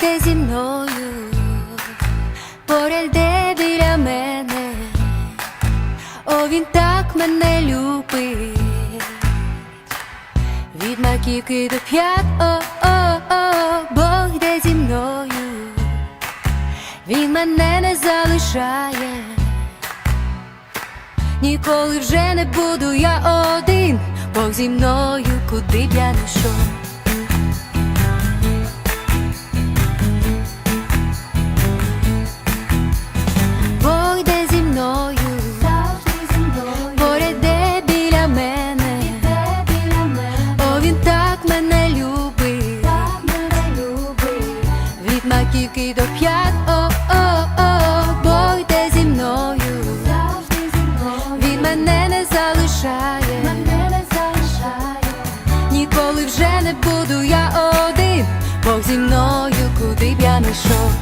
де зі мною, поряд де біля мене, о, він так мене любить, від маківки до п'ят, о, о, о, Бог йде зі мною, він мене не залишає. Ніколи вже не буду я один, Бог зі мною, куди б я не йшов. Маківки до п'ят, о, о, о, Бог йде зі мною, він мене не залишає, ніколи вже не буду я один, Бог зі мною, куди б я не йшов.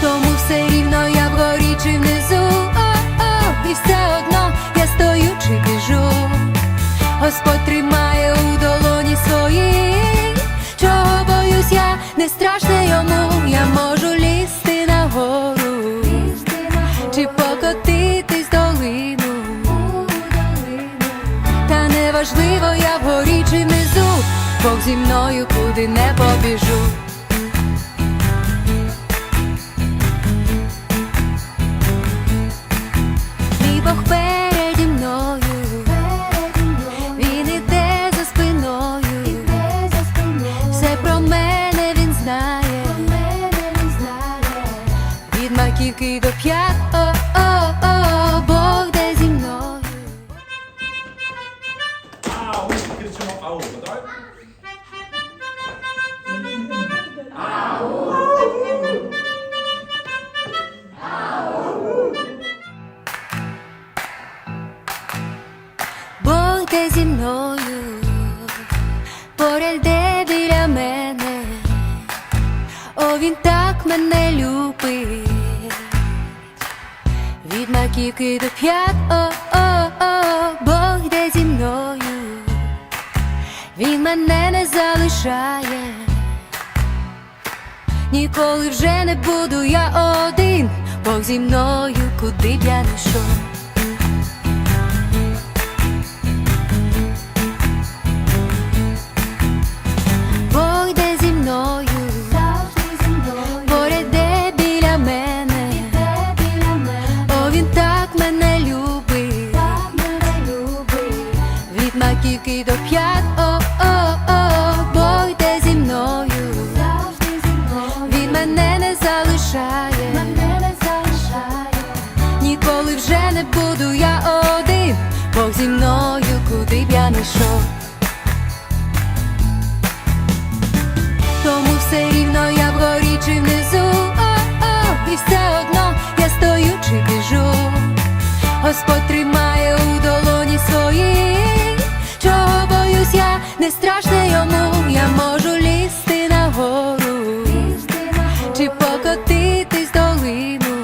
Тому все рівно я вгорі чи внизу, о-о, і все одно я стою чи біжу. Господь тримає Бог зі мною куди не побіжу. Мій Бог переді мною, він іде за спиною, все про мене він знає, від маківки до п'ят, де зі мною, поряд де біля мене, о, він так мене любить, від маківки до п'ят, о, о, о, Бог де зі мною, він мене не залишає, ніколи вже не буду я один, Бог зі мною, куди б я не йшов. Маківки до п'ят, о, о, о, Бог йде зі мною, він мене не залишає, ніколи вже не буду я один, Бог зі мною, куди б я не йшов. Тому все рівно я вгорі чи внизу, о-о, і все не страшно йому, я можу лізти на гору, чи покотитись долину.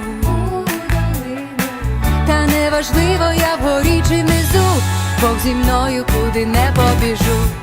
Та неважливо, я вгорі чи внизу, Бог зі мною куди не побіжу.